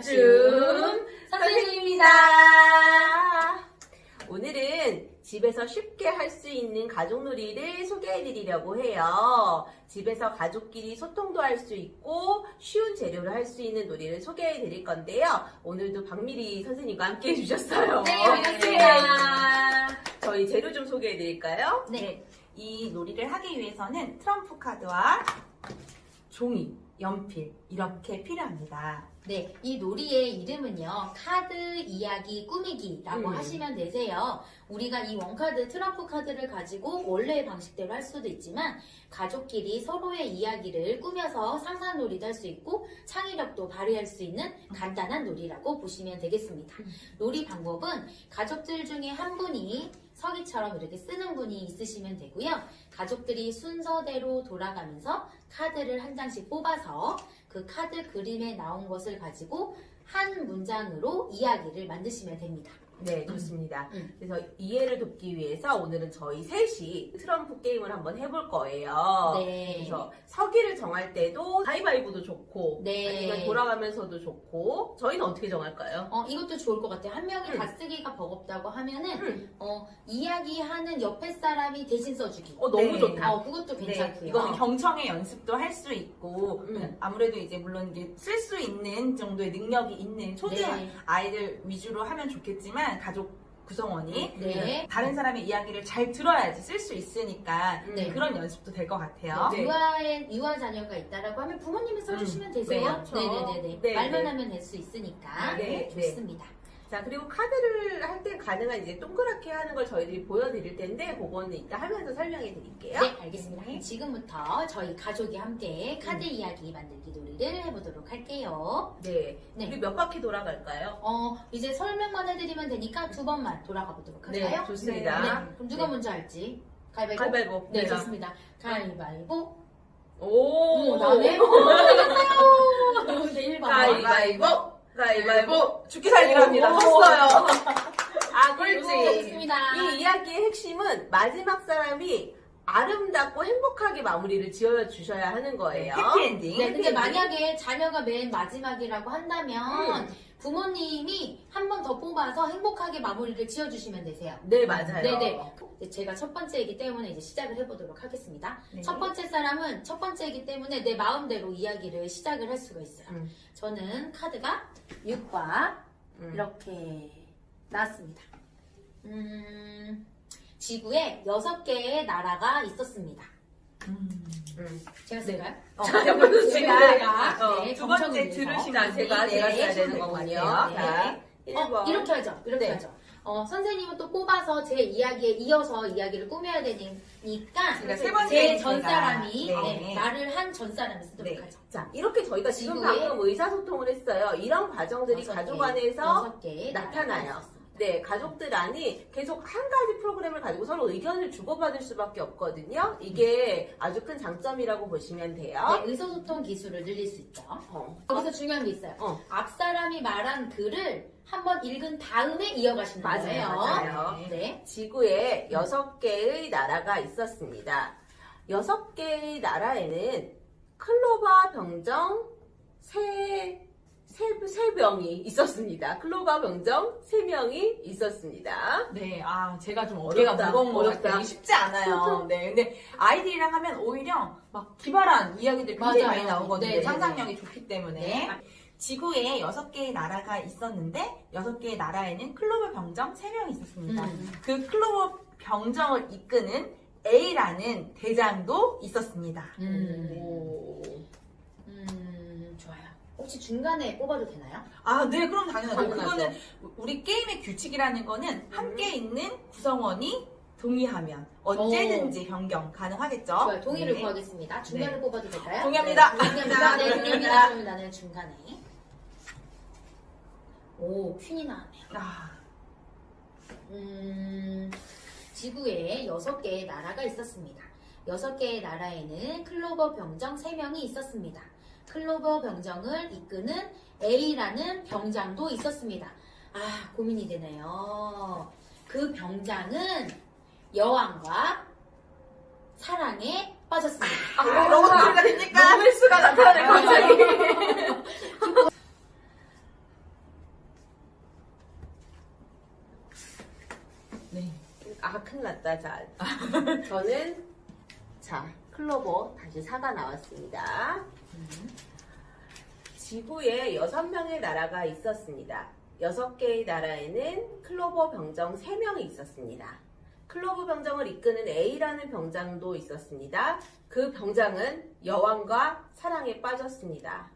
맞춤 선생님입니다. 오늘은 집에서 쉽게 할 수 있는 가족놀이를 소개해 드리려고 해요. 집에서 가족끼리 소통도 할 수 있고 쉬운 재료로 할 수 있는 놀이를 소개해 드릴 건데요. 오늘도 박미리 선생님과 함께 해 주셨어요. 네, 반갑습니다. 저희 재료 좀 소개해 드릴까요? 네. 이 놀이를 하기 위해서는 트럼프 카드와 종이, 연필 이렇게 필요합니다. 네, 이 놀이의 이름은요, 카드 이야기 꾸미기라고 음. 하시면 되세요. 우리가 이 원카드, 트럼프 카드를 가지고 원래의 방식대로 할 수도 있지만, 가족끼리 서로의 이야기를 꾸며서 상상 놀이도 할 수 있고, 창의력도 발휘할 수 있는 간단한 놀이라고 보시면 되겠습니다. 음. 놀이 방법은 가족들 중에 한 분이 서기처럼 이렇게 쓰는 분이 있으시면 되고요. 가족들이 순서대로 돌아가면서 카드를 한 장씩 뽑아서 그 카드 그림에 나온 것을 가지고 한 문장으로 이야기를 만드시면 됩니다. 네, 좋습니다. 음. 그래서 이해를 돕기 위해서 오늘은 저희 셋이 트럼프 게임을 한번 해볼 거예요. 네. 그래서 서기를 정할 때도 가위바위보도 좋고 네. 아니면 돌아가면서도 좋고 저희는 어떻게 정할까요? 어, 이것도 좋을 것 같아요. 한 명이 음. 다 쓰기가 버겁다고 하면은, 음. 어, 이야기하는 옆에 사람이 대신 써주기. 어 너무 네. 좋다. 어, 그것도 괜찮고요. 네, 이거는 경청의 연습도 할 수 있고 음. 아무래도 이제 물론 쓸 수 있는 정도의 능력이 있는 초등한 네. 아이들 위주로 하면 좋겠지만 가족 구성원이 네. 다른 사람의 이야기를 잘 들어야지 쓸 수 있으니까 네. 그런 연습도 될 것 같아요. 네. 유아의 유아 자녀가 있다라고 하면 부모님이 써주시면 되세요. 네, 그렇죠. 네네네네. 네, 말만 네. 하면 될 수 있으니까. 네, 네. 좋습니다. 자 그리고 카드를 할 때 가능한 이제 동그랗게 하는 걸 저희들이 보여드릴 텐데 그거는 이따 하면서 설명해 드릴게요. 네, 알겠습니다. 네. 지금부터 저희 가족이 함께 카드 음. 이야기 만들기 놀이를 해보도록 할게요. 네. 네. 우리 몇 바퀴 돌아갈까요? 어, 이제 설명만 해드리면 되니까 두 번만 돌아가 보도록 네, 할까요? 좋습니다. 네, 그럼 누가 네. 먼저 할지? 가위바위보? 가위바위보. 네, 네. 좋습니다. 가위바위보. 오. 오, 나네? 되겠어요. 네, 1번. 가위바위보. 가위바위보. 죽기 살기로 합니다. 오. 쳤어요. 아, 네, 그렇지. 좋습니다. 이 이야기의 핵심은 마지막 사람이 아름답고 행복하게 마무리를 지어 주셔야 하는 거예요. 해피엔딩. 네, 근데 만약에 자녀가 맨 마지막이라고 한다면 음. 부모님이 한 번 더 뽑아서 행복하게 마무리를 지어주시면 되세요. 네, 맞아요. 네네. 이제 제가 첫 번째이기 때문에 이제 시작을 해보도록 하겠습니다. 네. 첫 번째 사람은 첫 번째이기 때문에 내 마음대로 이야기를 시작을 할 수가 있어요. 음. 저는 카드가 6과 음. 이렇게 나왔습니다. 음, 지구에 6개의 나라가 있었습니다. 음. 음. 제가 쓸까요? 어, 제가 제가 어, 네, 두 번째. 들으시면 자, 제가, 제가 네, 써야 되는 네, 거군요. 네. 자, 어, 1번. 이렇게 하죠. 이렇게 네. 하죠. 어, 선생님은 또 뽑아서 제 이야기에 이어서 이야기를 꾸며야 되니까 그러니까 세 번째 제전 제가- 사람이 네. 네, 말을 한 전 사람이 쓰도록 네. 하죠. 자, 이렇게 저희가 지금 방금 의사소통을 했어요. 이런 과정들이 여섯 가족 개, 안에서 여섯 개의 나타나요. 네, 가족들 안이 계속 한 가지 프로그램을 가지고 서로 의견을 주고받을 수밖에 없거든요. 이게 아주 큰 장점이라고 보시면 돼요. 네, 의사소통 기술을 늘릴 수 있죠. 어. 여기서 중요한 게 있어요. 어. 앞 사람이 말한 글을 한번 읽은 다음에 이어가시는 맞아요, 거예요. 맞아요. 네. 지구에 여섯 개의 나라가 있었습니다. 여섯 개의 나라에는 클로바 병정 세, 세, 세 명이 있었습니다. 클로바 병정 세 명이 있었습니다. 네, 아, 제가 좀 어깨가 어렵다, 무거운 것 어렵다. 같아요. 쉽지 않아요. 네, 근데 아이들이랑 하면 오히려 막 기발한 이야기들 굉장히 맞아요. 많이 나오거든요. 네, 네, 상상력이 좋기 때문에. 네. 지구에 여섯 개의 나라가 있었는데, 여섯 개의 나라에는 클로버 병정 세 명이 있었습니다. 음. 그 클로버 병정을 이끄는 A라는 대장도 있었습니다. 음. 오. 음, 좋아요. 혹시 중간에 뽑아도 되나요? 아, 네, 그럼 당연하죠. 당연하죠. 그거는 우리 게임의 규칙이라는 거는 함께 있는 구성원이 동의하면 언제든지 변경 가능하겠죠. 좋아요. 동의를 네. 구하겠습니다. 중간에 네. 뽑아도 될까요? 동의합니다. 네, 동의합니다. 네, 동의합니다. 그럼 나는 중간에. 오, 퀸이 나왔네요. 아, 음, 지구에 여섯 개의 나라가 있었습니다. 여섯 개의 나라에는 클로버 병정 세명이 있었습니다. 클로버 병정을 이끄는 A라는 병장도 있었습니다. 아, 고민이 되네요. 그 병장은 여왕과 사랑에 빠졌습니다. 아, 너무 다르니까 노멜스가 나타나네 갑자기. 네. 아 큰일 났다 자 저는 자 클로버 다시 사가 나왔습니다. 지구에 여섯 명의 나라가 있었습니다. 여섯 개의 나라에는 클로버 병정 세 명이 있었습니다. 클로버 병정을 이끄는 A라는 병장도 있었습니다. 그 병장은 여왕과 사랑에 빠졌습니다.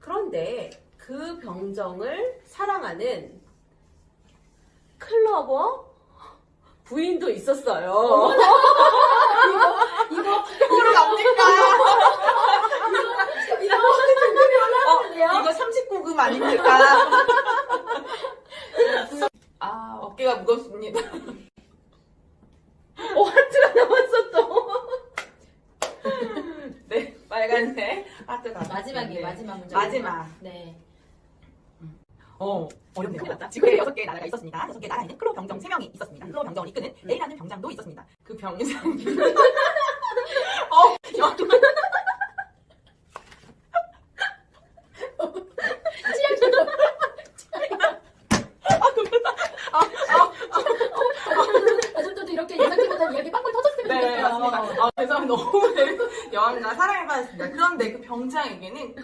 그런데 그 병정을 사랑하는 클로버 부인도 있었어요. 이거 이거 뭡니까? 이거 등급이 올라가는데요? 어, 39금 아닙니까? 아, 어깨가 무겁습니다. 오, 하트가 나왔어 또. 네, 빨간색 하트가. 마지막이에요. 네. 마지막 문장. 마지막. 네. 어, 어렵네요. 지구에 여섯 개의 나라가 있었습니다. 여섯 개의 나라에는 클로 병정 세 명이 있었습니다. 클로 병정을 이끄는 A라는 병장도 있었습니다. 그 병장. 어, 야, 가족들도 이렇게 예상치 못한 이야기 빵빵 터졌으면 네, 좋겠어요. 맞습니다. 아, 그래서 너무 여왕과 사랑에 빠졌습니다. 그런데 그 병장에게는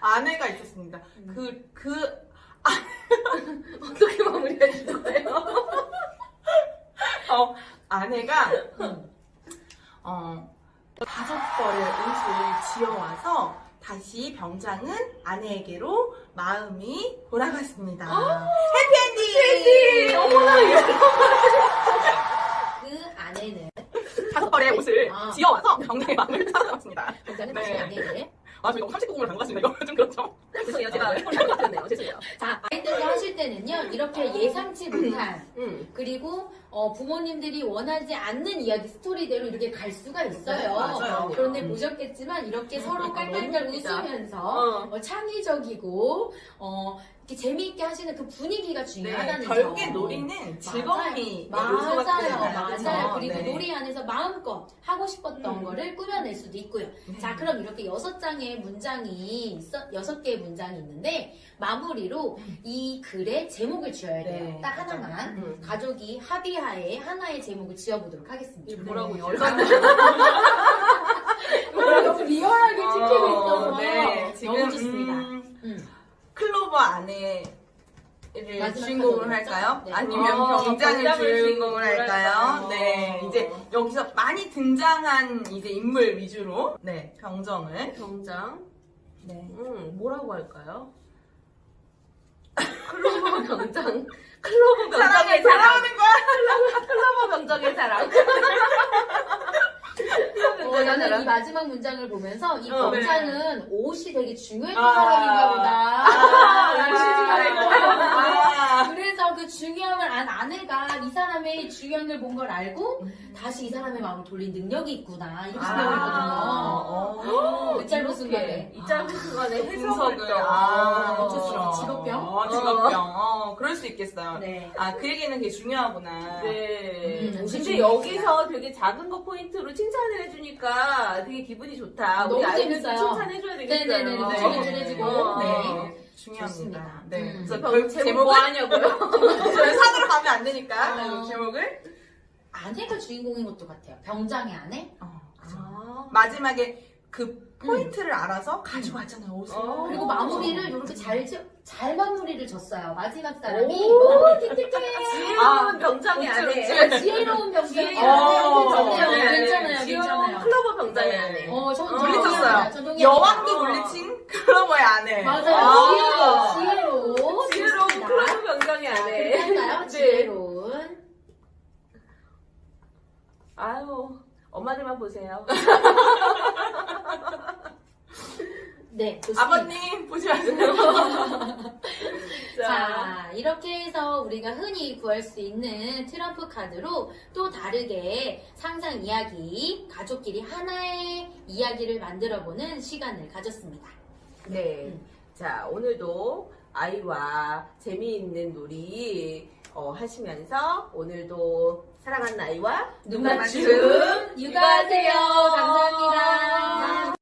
아내가 있었습니다. 그, 그, 어떻게 마무리하실 거예요? 어, 아내가, 음. 어, 다섯 벌의 옷을 지어와서 다시 병장은 아내에게로 마음이 돌아갔습니다. 해피엔딩! 어머나, 그 아내는 다섯 벌의 옷을 아. 지어와서 병장의 마음을 사로잡았습니다. 굉장히 네. 아내를 아, 저희 너무 39금을 간것 같습니다. 이거 좀 그렇죠? 죄송해요. 제가 폰을 잘못했네요. 죄송해요. 자 아이들과 하실 때는요 이렇게 예상치 못한 음. 그리고 어, 부모님들이 원하지 않는 이야기 스토리대로 이렇게 갈 수가 있어요. 네, 맞아요. 그런데 음. 보셨겠지만 이렇게 음, 서로 깔깔깔. 웃으면서 어. 어, 창의적이고 어, 이렇게 재미있게 하시는 그 분위기가 네, 중요하다는 점. 결국에 놀이는 즐거움이 맞아요, 맞아요. 맞아요. 그리고 네. 놀이 안에서 마음껏 하고 싶었던 음. 거를 꾸며낼 수도 있고요. 네. 자, 그럼 이렇게 여섯 장의 문장이 있어, 여섯 개의 문장이 있는데 마무리로 이 글의 제목을 지어야 돼요. 네, 딱. 하나만 음. 가족이 합의 하에 하나의 제목을 지어보도록 하겠습니다. 뭐라고 네. 여섯 이걸 너무 리얼하게 지키고 어, 있어서 네, 너무 좋습니다. 음, 음. 클로버 아내를 마지막 주인공으로 카드로 할까요? 네. 아니면 어, 주인공으로 주인공으로 할까요? 할까요? 네, 이제 여기서 많이 등장한 이제 인물 위주로 네 병정을 병장. 네. 음, 뭐라고 할까요? 클로버 병장. 클로버 병장의 사랑. 사랑하는 거야. 클로버 병장의 사랑. 어, 나는 이 마지막 문장을 보면서 이 어, 병장은 옷이 되게 중요했던 아. 사람인가 보다. 아, 아, 아, 그래서 그 중요함을 안 아내가 이 사람의 중요함을 본 걸 알고 다시 이 사람의 마음을 돌린 능력이 있구나 이렇게 생각했거든요. 어. 그 짧은 순간에. 이 짧은 순간에 해석을 분석을 또. 아, 어쩌지? 직업병? 어, 직업병. 어, 그럴 수 있겠어요. 네. 아, 그에게는 그게 중요하구나. 네. 음, 근데 진짜 여기서 되게 작은 거 포인트로 칭찬을 해주니까 되게 기분이 좋다. 우리 너무 아이들도 재밌어요. 칭찬해줘야 되겠어요. 네네네. 네. 어. 네. 중요합니다. 좋습니다. 네. 음. 그래서 그 결, 제목 제목을 뭐 하냐고요? 저희 산으로 가면 안 되니까 어. 그 제목을 아내가 주인공인 것도 같아요. 병장의 아내? 어, 아. 마지막에 그 포인트를 알아서 가져왔잖아요 옷을. 어. 그리고 마무리를 이렇게 잘, 지- 잘 마무리를 졌어요. 마지막 사람이. 지혜로운 병장의 그쵸, 아내. 그쵸. 지혜로운 병장의 지혜로운 아내. 병장의 아내. 괜찮아요, 지혜로운 괜찮아요. 클로버 병장의 네. 아내. 어, 저, 어, 물리쳤어요. 저 동의합니다. 여왕도 어. 물리친 클로버의 아내. 맞아요. 아. 지혜로운, 지혜로운. 지혜로운. 클로버 병장의 자, 아내. 네. 지혜로운. 아유, 엄마들만 보세요. 네, 좋습니다. 아버님 보지 마세요. 자, 자, 이렇게 해서 우리가 흔히 구할 수 있는 트럼프 카드로 또 다르게 상상 이야기, 가족끼리 하나의 이야기를 만들어 보는 시간을 가졌습니다. 네. 음. 자, 오늘도 아이와 재미있는 놀이 어, 하시면서 오늘도 사랑하는 아이와 눈 맞춤 맞춤 육아하세요. 감사합니다.